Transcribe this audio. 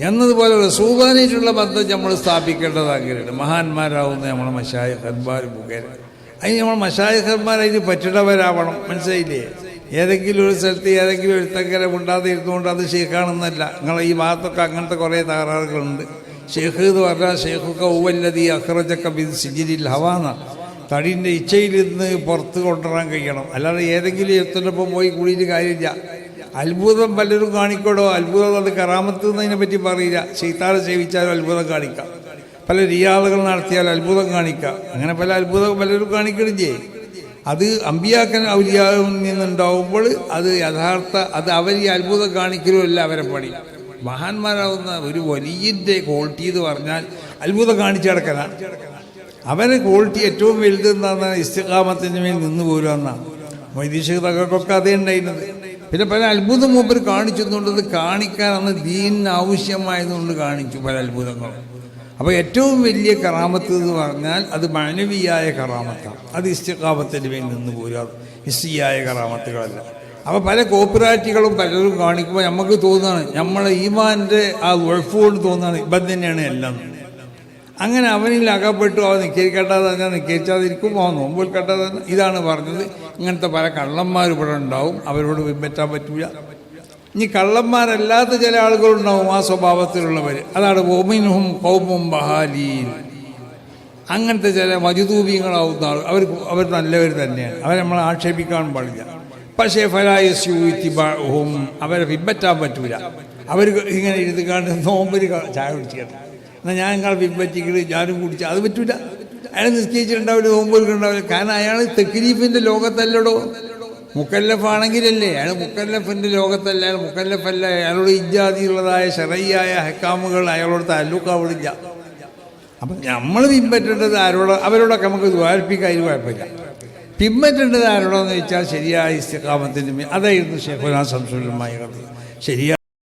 എന്നതുപോലെ റസൂബാനായിട്ടുള്ള ബന്ധം നമ്മൾ സ്ഥാപിക്കേണ്ടത് അങ്ങനെയുണ്ട് മഹാന്മാരാവുന്ന നമ്മളെ മഷായഖന്മാർ മുഖേന. അതിന് നമ്മൾ മഷായഖന്മാർ അതിന് പറ്റിടവരാവണം മനസ്സിലായില്ലേ? ഏതെങ്കിലും ഒരു സ്ഥലത്ത് ഏതെങ്കിലും എഴുത്തക്കര ഉണ്ടാതെ ഇരുന്നുകൊണ്ട് അത് ഷെയ്ഖാണെന്നല്ല നിങ്ങളെ ഈ ഭാഗത്തൊക്കെ അങ്ങനത്തെ കുറേ തകരാറുകളുണ്ട്. ഷെയ്ഖ് എന്ന് പറഞ്ഞാൽ ഷെയ്ഖൊക്കെ ഊവല്ലതി അഹ്റജക്ക ബിൻ സിജിരിൽ ഹവാന്ന. തടീന്റെ ഇച്ഛയിൽ നിന്ന് പുറത്ത് കൊണ്ടുവരാൻ കഴിയണം. അല്ലാതെ ഏതെങ്കിലും എഴുത്തിനൊപ്പം പോയി കൂടിയിട്ട് കാര്യമില്ല. അത്ഭുതം പലരും കാണിക്കടോ? അത്ഭുതം അത് കറാമത്ത് എന്നതിനെ പറ്റി പറയില്ല. ചെയ്ത്താറ് സേവിച്ചാലും അത്ഭുതം കാണിക്കാം. പല റിയാളുകൾ നടത്തിയാൽ അത്ഭുതം കാണിക്കാം. അങ്ങനെ പല അത്ഭുതം പലരും കാണിക്കണം ചെയ്യും. അത് അമ്പിയാക്കൻ ഔലിയാവിൽ നിന്നുണ്ടാവുമ്പോൾ അത് യഥാർത്ഥ അത് അവർ ഈ അത്ഭുതം കാണിക്കലുമല്ല അവരെ പണി. മഹാന്മാരാവുന്ന ഒരു വലിയന്റെ ക്വാളിറ്റി എന്ന് പറഞ്ഞാൽ അത്ഭുതം കാണിച്ചു കിടക്കലാണ് അവന് ക്വാളിറ്റി ഏറ്റവും വലുത് എന്താണെന്നാണ് ഇസ്തികാമത്തിന് മേൽ നിന്ന് പോരുമെന്നാണ് വൈദേശിക തകർക്കൊക്കെ അതേ ഉണ്ടായിരുന്നത്. പിന്നെ പല അത്ഭുതം മൂപ്പർ കാണിച്ചെന്നുള്ളത് കാണിക്കാൻ അന്ന് ദീനിന് ആവശ്യമായതുകൊണ്ട് കാണിച്ചു പല അത്ഭുതങ്ങളും. അപ്പോൾ ഏറ്റവും വലിയ കറാമത്ത് എന്ന് പറഞ്ഞാൽ അത് മാനവിയായ കറാമത്താണ്. അത് ഇസ്തികാമത്തിന് മേൽ നിന്ന് പോരാ ഹിസ്സിയായ കറാമത്തുകളല്ല. അപ്പോൾ പല കോപ്പറേറ്റുകളും പലരും കാണിക്കുമ്പോൾ നമുക്ക് തോന്നുകയാണ് നമ്മളെ ഈമാന്റെ ആ ഉഴപ്പ് കൊണ്ട് തോന്നുകയാണ് ഇപ്പം തന്നെയാണ് എല്ലാം. അങ്ങനെ അവനിൽ അകപ്പെട്ടു അവൻ നിൽക്കരിക്കട്ടാതെ തന്നെ നിക്കരിച്ചാതിരിക്കും അവൻ നോമ്പിൽ കെട്ടാതെ ഇതാണ് പറഞ്ഞത്. ഇങ്ങനത്തെ പല കള്ളന്മാർ ഇവിടെ ഉണ്ടാവും. അവരോട് പിൻപറ്റാൻ പറ്റൂല. ഇനി കള്ളന്മാരല്ലാത്ത ചില ആളുകളുണ്ടാവും ആ സ്വഭാവത്തിലുള്ളവർ അതാണ് ഓമിനും കൗമും ബഹാലീൻ. അങ്ങനത്തെ ചില മജുദൂബീങ്ങളാവുന്ന ആൾ അവർ അവർ നല്ലവർ തന്നെയാണ്. അവരെ നമ്മൾ ആക്ഷേപിക്കാൻ പാടില്ല. പക്ഷേ ഫലായസ്യൂത്തിബാഹും അവരെ പിൻപറ്റാൻ പറ്റൂല. അവർ ഇങ്ങനെ എഴുതുകാണ്ട് നോമ്പിൽ ചായ കുടിച്ചിട്ട് എന്നാൽ ഞാൻ നിങ്ങളെ പിൻപറ്റിക്കൾ ഞാനും കുടിച്ചു. അത് പറ്റൂല. അയാൾ നിശ്ചയിച്ചിട്ടുണ്ടാവില്ല നോമ്പൊരുക്കുണ്ടാവില്ല കാരണം അയാൾ തെക്കിരീഫിന്റെ ലോകത്തല്ലടോ. മുക്കല്ലഫാണെങ്കിലല്ലേ അയാൾ മുക്കല്ലഫിന്റെ ലോകത്തല്ല അയാൾ മുക്കല്ലഫല്ല. അയാളോട് ഇജാതിയുള്ളതായ ഷെറയ്യായ ഹക്കാമുകൾ അയാളോട് താലൂക്കാവിടില്ല അപ്പം നമ്മൾ പിൻപറ്റേണ്ടത് ആരോട് അവരോടൊക്കെ നമുക്ക് ദ്വാരിപ്പിക്കാൻ അതിന് കുഴപ്പമില്ല. പിൻപറ്റേണ്ടത് ആരോടെന്ന് വെച്ചാൽ ശരിയായ ഇസ്തിക്കാമത്തിന്റെ അതായിരുന്നു ശേഖരാ സംസുലമായ ശരിയായ